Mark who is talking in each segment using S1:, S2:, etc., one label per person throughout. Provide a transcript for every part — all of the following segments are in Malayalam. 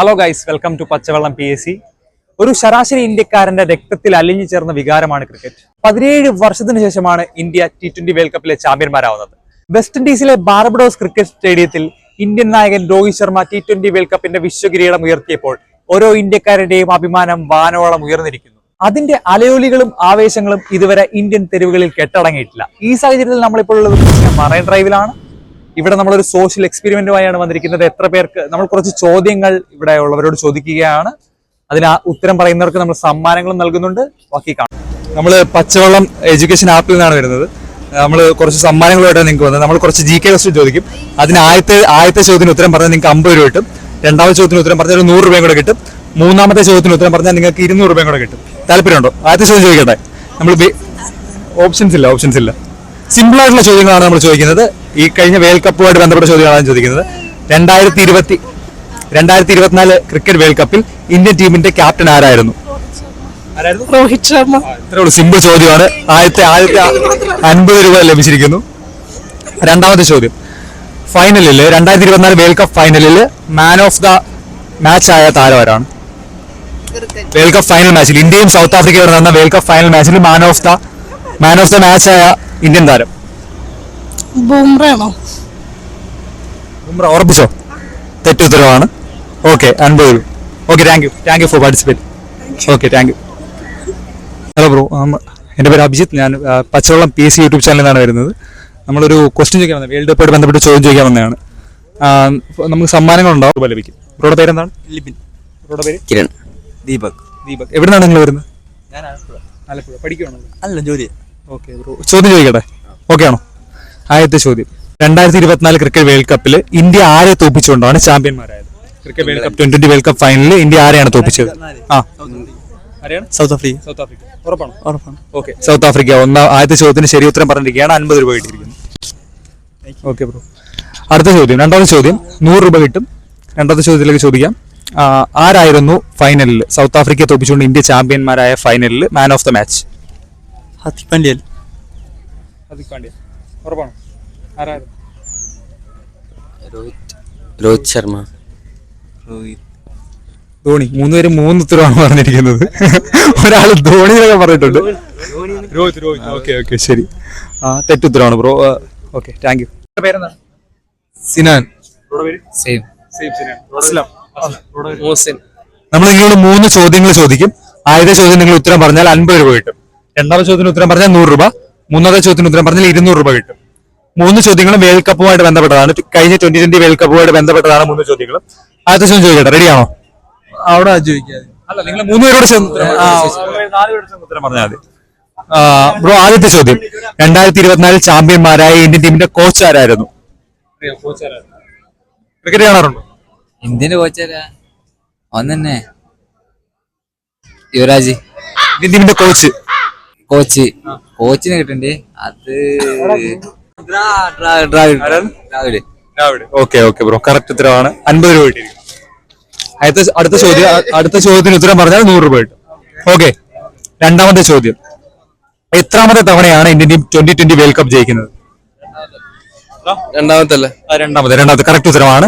S1: Hello guys welcome to Pachavellam P S C ഒരു ശരാശരി ഇന്ത്യക്കാരന്റെ രക്തത്തിൽ അലിഞ്ഞു ചേർന്ന വികാരമാണ് ക്രിക്കറ്റ് പതിനേഴ് വർഷത്തിന് ശേഷമാണ് ഇന്ത്യ ടി ട്വന്റി വേൾഡ് കപ്പിലെ ചാമ്പ്യന്മാരാവുന്നത്. വെസ്റ്റ് ഇൻഡീസിലെ ബാർബഡോസ് ക്രിക്കറ്റ് സ്റ്റേഡിയത്തിൽ ഇന്ത്യൻ നായകൻ Rohit Sharma T twenty world കപ്പിന്റെ വിശ്വകിരീടം ഉയർത്തിയപ്പോൾ ഓരോ ഇന്ത്യക്കാരന്റെയും അഭിമാനം വാനോളം ഉയർന്നിരിക്കുന്നു. അതിന്റെ അലയൊലികളും ആവേശങ്ങളും ഇതുവരെ ഇന്ത്യൻ തെരുവുകളിൽ കെട്ടടങ്ങിയിട്ടില്ല. ഈ സാഹചര്യത്തിൽ നമ്മളിപ്പോൾ ഉള്ളത് മറൈൻ ഡ്രൈവിലാണ്. ഇവിടെ നമ്മളൊരു സോഷ്യൽ എക്സ്പെരിമെന്റുമായാണ് വന്നിരിക്കുന്നത്. എത്ര പേർക്ക് നമ്മൾ കുറച്ച് ചോദ്യങ്ങൾ ഇവിടെ ഉള്ളവരോട് ചോദിക്കുകയാണ്. അതിന് ഉത്തരം പറയുന്നവർക്ക് നമ്മൾ സമ്മാനങ്ങളും നൽകുന്നുണ്ട്. ബാക്കി കാണാം. നമ്മൾ പച്ചവെള്ളം എഡ്യൂക്കേഷൻ ആപ്പിൽ നിന്നാണ് വരുന്നത്. നമ്മൾ കുറച്ച് സമ്മാനങ്ങളുമായിട്ടാണ് നിങ്ങൾക്ക് വന്നത്. നമ്മൾ കുറച്ച് ജി കെ ക്വസ്റ്റ്യൻ ചോദിക്കും. അതിന് ആദ്യത്തെ ആദ്യത്തെ ചോദ്യത്തിന് ഉത്തരം പറഞ്ഞാൽ നിങ്ങൾക്ക് അമ്പത് രൂപ കിട്ടും. രണ്ടാമത്തെ ചോദ്യത്തിന് ഉത്തരം പറഞ്ഞാൽ നൂറ് രൂപയും കൂടെ കിട്ടും. മൂന്നാമത്തെ ചോദ്യത്തിന് ഉത്തരം പറഞ്ഞാൽ നിങ്ങൾക്ക് ഇരുന്നൂറ് രൂപയും കൂടെ കിട്ടും. താല്പര്യമുണ്ടോ? ആദ്യത്തെ ചോദ്യം ചോദിക്കട്ടെ. നമ്മൾ ഓപ്ഷൻസ് ഇല്ല ഓപ്ഷൻസ് ഇല്ല. സിമ്പിൾ ആയിട്ടുള്ള ചോദ്യങ്ങളാണ് നമ്മൾ ചോദിക്കുന്നത്. ഈ കഴിഞ്ഞ വേൾഡ് കപ്പുമായിട്ട് ബന്ധപ്പെട്ട ചോദ്യങ്ങളാണ് ചോദിക്കുന്നത്. രണ്ടായിരത്തി ഇരുപത്തി രണ്ടായിരത്തി ഇരുപത്തിനാല് ക്രിക്കറ്റ് വേൾഡ് കപ്പിൽ ഇന്ത്യൻ ടീമിന്റെ ക്യാപ്റ്റൻ ആരായിരുന്നു?
S2: രോഹിത് ശർമ്മ.
S1: ഇത്രയുള്ള സിമ്പിൾ ചോദ്യമാണ്. ആദ്യത്തെ ആദ്യത്തെ അൻപത് രൂപ ലഭിച്ചിരിക്കുന്നു. രണ്ടാമത്തെ ചോദ്യം. ഫൈനലിൽ രണ്ടായിരത്തി ഇരുപത്തിനാല് വേൾഡ് കപ്പ് ഫൈനലിൽ മാൻ ഓഫ് ദ മാച്ച് ആയ താരം വേൾഡ് കപ്പ് ഫൈനൽ മാച്ചിൽ ഇന്ത്യയും സൗത്ത് ആഫ്രിക്കയും നടന്ന വേൾഡ് കപ്പ് ഫൈനൽ മാച്ചിൽ man of the man of the match ആയ ഇന്ത്യൻ താരം.
S2: ബൂംറയാണോ?
S1: ഉമ്ര ഉറപ്പിച്ചോ? തെറ്റുത്തരവാണ്. ഓക്കെ അൻപത് രൂപ. Okay thank you thank you for participate okay thank you hello bro എന്റെ പേര് അഭിജിത്ത്. ഞാൻ പച്ചവെള്ളം പി എസ് സി യൂട്യൂബ് ചാനലിൽ നിന്നാണ് വരുന്നത്. നമ്മളൊരു ക്വസ്റ്റ്യൻ ചോദിക്കാൻ വന്നത് വേൾഡ് കപ്പായിട്ട് ബന്ധപ്പെട്ട് ചോദ്യം ചോദിക്കാൻ വന്നതാണ്. നമുക്ക് സമ്മാനങ്ങൾ ഉണ്ടാവും. ലഭിക്കും. ബ്രോയുടെ പേര് എന്താണ്?
S3: ലിബിൻ.
S1: ബ്രോയുടെ പേര്?
S3: കിരൺ. ദീപക്.
S1: ദീപക്. എവിടെയാണ് നിങ്ങൾ വരുന്നത്? ഞാൻ ആലപ്പുഴ. പഠിക്കുകയാണോ
S3: അല്ല ജോലി.
S1: ഓക്കെ ബ്രോ ചോദ്യം ചോദിക്കട്ടെ? ഓക്കെ ആണോ? ആദ്യത്തെ ചോദ്യം. രണ്ടായിരത്തി ഇരുപത്തിനാല് ക്രിക്കറ്റ് വേൾഡ് കപ്പിൽ ഇന്ത്യ ആരെ തോപ്പിച്ചുകൊണ്ടാണ് ചാമ്പ്യന്മാരായത്? Cricket world cup twenty world cup ഫൈനലിൽ ഇന്ത്യ ആരെയാണ് തോപ്പിച്ചത്? ആ.
S3: South Africa.
S1: South Africa. ഉറപ്പാണോ?
S3: ഉറപ്പാണ്.
S1: ഓക്കെ. South Africa. ഒന്നാം ആദ്യത്തെ ചോദ്യത്തിന് ശരി ഉത്തരം പറഞ്ഞിരിക്കുകയാണ്. അൻപത് രൂപ കിട്ടിയിരിക്കുന്നു. Okay bro. അടുത്ത ചോദ്യം. രണ്ടാമത്തെ ചോദ്യം. നൂറ് രൂപ കിട്ടും. രണ്ടാമത്തെ ചോദ്യത്തിലേക്ക് ചോദിക്കാം. ആരായിരുന്നു ഫൈനലിൽ സൗത്ത് ആഫ്രിക്കയെ തോപ്പിച്ചുകൊണ്ട് ഇന്ത്യ ചാമ്പ്യന്മാരായ ഫൈനലിൽ മാൻ ഓഫ് ദ മാച്ച്
S3: ഹസ് പാണ്ഡ്യൽ
S1: ഉറപ്പാണോ? ആരായിരുന്നു
S3: രോഹിത്. രോഹിത് ശർമ്മ. രോഹിത്.
S1: ധോണി. മൂന്നുപേരും മൂന്ന് ഉത്തരവാണ് പറഞ്ഞിരിക്കുന്നത്. ഒരാൾ ധോണി എന്നൊക്കെ പറഞ്ഞിട്ടുണ്ട്. രോഹിത് രോഹിത്. ഓക്കെ ഓക്കെ ശരി. ആ തെറ്റുത്തരവാണ് ബ്രോ. Okay thank you. പേരെന്താണ്
S3: സിനാൻ.
S4: സെയിം.
S1: അസ്ലം.
S4: മോസിൻ
S1: നമ്മൾ നിങ്ങളോട് മൂന്ന് ചോദ്യങ്ങൾ ചോദിക്കും. ആദ്യത്തെ ചോദ്യം നിങ്ങൾ ഉത്തരം പറഞ്ഞാൽ അൻപത് രൂപ കിട്ടും. രണ്ടാമത്തെ ചോദ്യത്തിന് ഉത്തരം പറഞ്ഞാൽ നൂറ് രൂപ. മൂന്നാമത്തെ ചോദ്യത്തിന് ഉത്തരം പറഞ്ഞാൽ ഇരുന്നൂറ് രൂപ കിട്ടും. മൂന്ന് ചോദ്യങ്ങളും വേൾഡ് കപ്പുമായിട്ട് ബന്ധപ്പെട്ടതാണ്. കഴിഞ്ഞ ട്വന്റി ട്വന്റി വേൾഡ് കപ്പുമായിട്ട് ബന്ധപ്പെട്ടതാണ് മൂന്ന് ചോദ്യങ്ങളും. ആദ്യത്തെ ചോദ്യം ചോദിക്കട്ടെ. റെഡിയാണോ
S3: അവിടെ ചോദിക്കാതെ
S1: അല്ല നിങ്ങൾ മൂന്ന് പേരോട് ചേർന്ന് ഉത്തരം പറഞ്ഞാൽ മതി. ബ്രോ ആദ്യത്തെ ചോദ്യം. രണ്ടായിരത്തി ഇരുപത്തിനാലിൽ ചാമ്പ്യന്മാരായ ഇന്ത്യൻ ടീമിന്റെ കോച്ച് ആരായിരുന്നു? ക്രിക്കറ്റ് കാണാറുണ്ടോ?
S4: ഇന്ത്യന്റെ കോച്ച് ഒന്നെ തന്നെ യുവരാജ്.
S1: ഇന്ത്യൻ ടീമിന്റെ കോച്ച്
S4: കോച്ച് കോച്ചിനെ കിട്ടണ്ടേ? അത്
S1: ഓക്കെ ഓക്കെ ബ്രോ. കറക്റ്റ് ഉത്തരവാണ്. അൻപത് രൂപ കിട്ടിയിരിക്കും അടുത്ത അടുത്ത ചോദ്യം അടുത്ത ചോദ്യത്തിന് ഉത്തരം പറഞ്ഞാൽ നൂറ് രൂപ കിട്ടും. ഓക്കെ രണ്ടാമത്തെ ചോദ്യം. എത്രാമത്തെ തവണയാണ് Indian team twenty twenty world cup ജയിക്കുന്നത്?
S3: രണ്ടാമത്തെ അല്ലേ
S1: രണ്ടാമത്തെ രണ്ടാമത്തെ. കറക്റ്റ് ഉത്തരമാണ്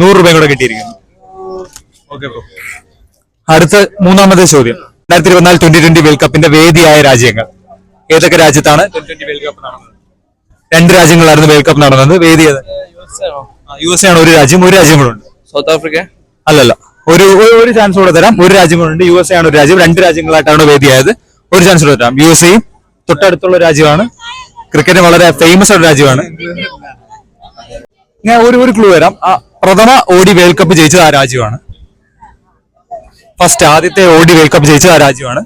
S1: നൂറ് രൂപയും കൂടെ കിട്ടിയിരിക്കുന്നു. Okay bro. അടുത്ത മൂന്നാമത്തെ ചോദ്യം. രണ്ടായിരത്തി ഇരുപത്തിനാല് ട്വന്റി ട്വന്റി വേൾഡ് കപ്പിന്റെ വേദിയായ രാജ്യങ്ങൾ. ഏതൊക്കെ രാജ്യത്താണ് ട്വന്റി ട്വന്റി വേൾഡ് കപ്പ് നടന്നത്? രണ്ട് രാജ്യങ്ങളായിരുന്നു വേൾഡ് കപ്പ് നടന്നത്. വേദി യു എസ് ആണ് ഒരു രാജ്യം ഒരു രാജ്യം കൂടെ ഉണ്ട്.
S3: സൗത്ത് ആഫ്രിക്ക
S1: അല്ലല്ല. ഒരു ഒരു- ഒരു ചാൻസ് കൂടെ തരാം. ഒരു രാജ്യം കൂടെ ഉണ്ട്. യു എസ് ആണ് ഒരു രാജ്യം. രണ്ട് രാജ്യങ്ങളായിട്ടാണ് വേദിയായത് ഒരു ചാൻസ് കൂടെ തരാം. യു എസ് എയും തൊട്ടടുത്തുള്ള രാജ്യമാണ്. ക്രിക്കറ്റ് വളരെ ഫേമസ് ആയ രാജ്യമാണ്. ഞാൻ ഒരു ഒരു ക്ലൂ തരാം. പ്രഥമ ഓടി വേൾഡ് കപ്പ് ജയിച്ചത് ആ രാജ്യമാണ്. ഫസ്റ്റ് ആദ്യത്തെ ഓടി വേൾഡ് കപ്പ് ജയിച്ചത് ആ രാജ്യമാണ്.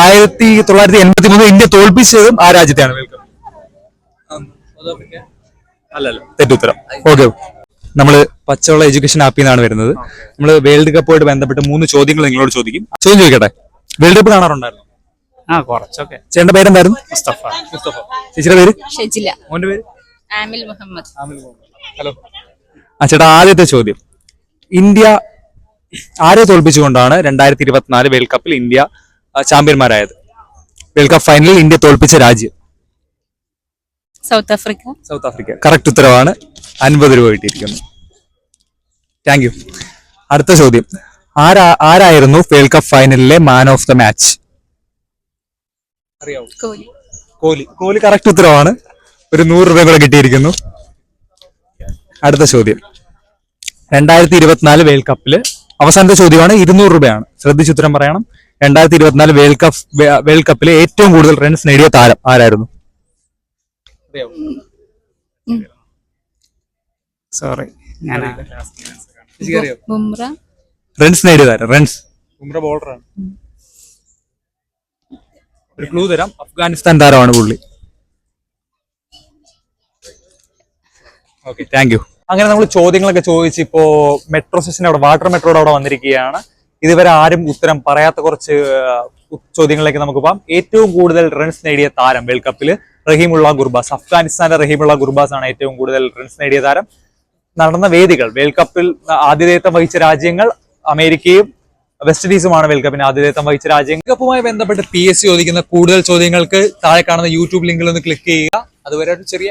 S1: ആയിരത്തി തൊള്ളായിരത്തി എൺപത്തി മൂന്ന് ഇന്ത്യ തോൽപ്പിച്ചതും ആ രാജ്യത്തെയാണ് വേൾഡ് കപ്പ് അല്ലല്ല. തെറ്റുത്തരം. ഓക്കെ. നമ്മൾ പച്ചവെള്ള എഡ്യൂക്കേഷൻ ആപ്പിൽ നിന്നാണ് വരുന്നത്. നമ്മൾ വേൾഡ് കപ്പുമായിട്ട് ബന്ധപ്പെട്ട് മൂന്ന് ചോദ്യങ്ങൾ നിങ്ങളോട് ചോദിക്കും. ചോദ്യം ചോദിക്കട്ടെ? വേൾഡ് കപ്പ് കാണാറുണ്ടായിരുന്നു?
S2: ആ കുറച്ചൊക്കെ.
S1: ചേട്ടന്റെ പേരെന്തായിരുന്നു?
S2: മുസ്തഫ.
S1: മുസ്തഫ. ചേച്ചിയുടെ പേര്?
S5: ഷെജില.
S1: മോന്റെ പേര്?
S5: ആമിൽ മുഹമ്മദ്. ആമിൽ മുഹമ്മദ്.
S1: ഹലോ. ആ ചേട്ടാ ആദ്യത്തെ ചോദ്യം. ഇന്ത്യ ആരെ തോൽപ്പിച്ചുകൊണ്ടാണ് രണ്ടായിരത്തി ഇരുപത്തിനാല് വേൾഡ് കപ്പിൽ ഇന്ത്യ ചാമ്പ്യന്മാരായത്. വേൾഡ് കപ്പ് ഫൈനലിൽ ഇന്ത്യ തോൽപ്പിച്ച രാജ്യം.
S5: South Africa.
S1: South Africa. Correct ഉത്തരവാണ്. അൻപത് രൂപ കിട്ടിയിരിക്കുന്നു. താങ്ക് യു അടുത്ത ചോദ്യം. ആരാ ആരായിരുന്നു വേൾഡ് കപ്പ് ഫൈനലിലെ മാൻ ഓഫ് ദ മാച്ച് അറിയാവോ?
S2: കോഹ്ലി.
S1: കോഹ്ലി. കറക്റ്റ് ഉത്തരവാണ്. ഒരു നൂറ് രൂപ കൂടെ കിട്ടിയിരിക്കുന്നു. അടുത്ത ചോദ്യം. രണ്ടായിരത്തി ഇരുപത്തിനാല് വേൾഡ് കപ്പിൽ അവസാനത്തെ ചോദ്യമാണ് ഇരുന്നൂറ് രൂപയാണ്. ശ്രദ്ധിച്ച് ഉത്തരം പറയണം. രണ്ടായിരത്തി ഇരുപത്തിനാല് വേൾഡ് കപ്പ് വേൾഡ് കപ്പിലെ ഏറ്റവും കൂടുതൽ റൺസ് നേടിയ താരം ആരായിരുന്നു?
S2: സോറി ഞാൻ
S5: ബുംറ.
S1: റൺസ് നേടിയ താരം റൺസ് ബോളറാണ് ഒരു ക്ലൂ തരാം. അഫ്ഗാനിസ്ഥാൻ താരമാണ് പുള്ളി. ഓക്കെ താങ്ക് യു അങ്ങനെ നമ്മൾ ചോദ്യങ്ങളൊക്കെ ചോദിച്ച് ഇപ്പോ മെട്രോ സ്റ്റേഷൻ അവിടെ വാട്ടർ മെട്രോയുടെ അവിടെ വന്നിരിക്കുകയാണ്. ഇതുവരെ ആരും ഉത്തരം പറയാത്ത കുറച്ച് ചോദ്യങ്ങളിലേക്ക് നമുക്ക് പോകാം ഏറ്റവും കൂടുതൽ റൺസ് നേടിയ താരം വേൾഡ് കപ്പിൽ റഹീമുള്ള ഗുർബാസ്. അഫ്ഗാനിസ്ഥാന്റെ റഹീമുള്ള ഗുർബാസ് ആണ് ഏറ്റവും കൂടുതൽ റൺസ് നേടിയ താരം. നടന്ന വേദികൾ വേൾഡ് കപ്പിൽ ആതിഥേയത്വം വഹിച്ച രാജ്യങ്ങൾ അമേരിക്കയും വെസ്റ്റ് ഇൻഡീസുമാണ് വേൾഡ് കപ്പിന് ആതിഥേയത്വം വഹിച്ച രാജ്യങ്ങൾ. കപ്പുമായി ബന്ധപ്പെട്ട് പി എസ് ചോദിക്കുന്ന കൂടുതൽ ചോദ്യങ്ങൾക്ക് താഴെ കാണുന്ന യൂട്യൂബ് ലിങ്കിൽ ഒന്ന് ക്ലിക്ക് ചെയ്യുക. അതുവരെ ഒരു ചെറിയ